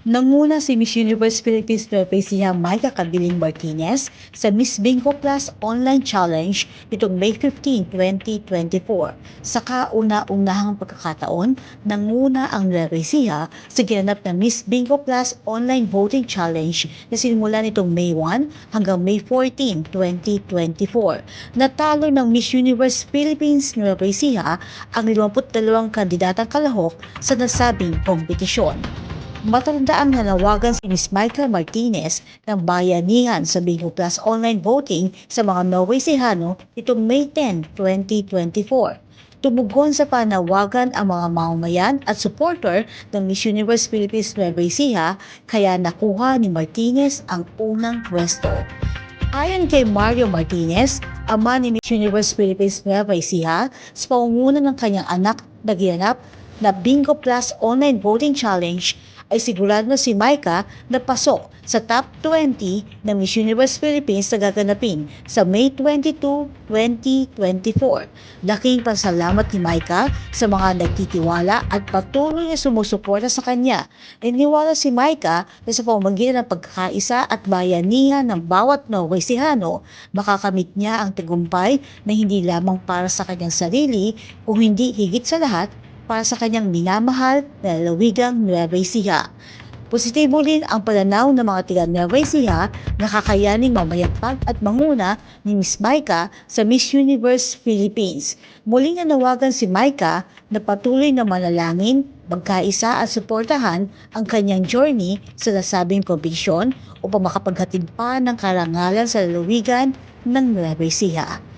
Nanguna si Miss Universe Philippines Trapecia Micah Cabiling Martinez sa Miss Bingo Plus Online Challenge nitong May 15, 2024. Sa kauna-unahang pagkakataon, nanguna ang Trapecia sa ginanap na Miss Bingo Plus Online Voting Challenge na sinimula nitong May 1 hanggang May 14, 2024. Natalo ng Miss Universe Philippines Trapecia ang 52 kandidatang kalahok sa nasabing kompetisyon. Matandaang nanawagan si Ms. Michael Martinez ng bayanihan sa Bingo Plus online voting sa mga Norway-Sihano itong May 10, 2024. Tumugon sa panawagan ang mga mamamayan at supporter ng Miss Universe Philippines Nueva Ecija kaya nakuha ni Martinez ang unang pwesto. Ayon kay Mario Martinez, ama ni Miss Universe Philippines Nueva Ecija, sa pangunguna ng kanyang anak na ginanap na Bingo Plus Online Voting Challenge ay sigurado na si Micah na pasok sa top 20 ng Miss Universe Philippines na gaganapin sa May 22, 2024. Laking pasalamat ni Micah sa mga nagtitiwala at patuloy na sumusuporta sa kanya. Niniwala si Micah na sa pamamagitan ng pagkakaisa at bayanihan ng bawat Norway-Sihano, makakamit niya ang tagumpay na hindi lamang para sa kanyang sarili, kung hindi higit sa lahat para sa kanyang minamahal na lalawigang Nueva Ecija. Positibo rin ang pananaw ng mga tiga Nueva Ecija na kakayaning mamayagpag at manguna ni Miss Maika sa Miss Universe Philippines. Muling nanawagan si Maika na patuloy na manalangin, magkaisa at suportahan ang kanyang journey sa nasabing kompetisyon upang makapaghatid pa ng karangalan sa lalawigan ng Nueva Ecija.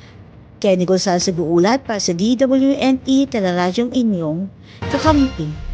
Kenny Gonzalez sa Guulat para sa DWNE Teleradyong Inyong Kakampi.